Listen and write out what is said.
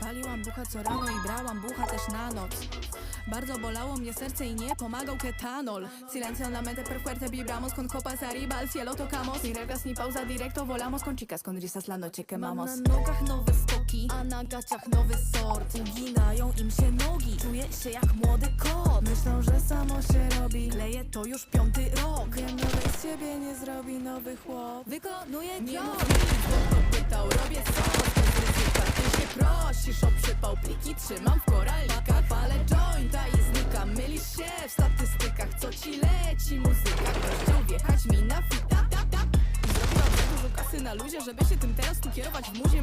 Paliłam bucha co rano i brałam bucha też na noc. Bardzo bolało mnie serce i nie pomagał ketanol. Silencio la mente per fuerte vibramos con copas arriba al cielo tocamos. Ni reglas ni pausa directo volamos con chicas con risas la noche quemamos. Mam na nogach nowe skoki, a na gaciach nowy sort. Uginają im się nogi, czuję się jak młody kot. Myślą, że samo się robi, leje to już piąty rok. Wiem, nowy chłop. Wykonuje krok. Nie to pytał, robię sos Bez ryzyka, ty się prosisz o przypał Pliki trzymam w koralikach Palę jointa i znikam. Mylisz się w statystykach Co ci leci? Muzyka Ktoś chciał wjechać mi na fita. Zrobiłam dużo kasy na luzie Żeby się tym teraz tu kierować w muzie.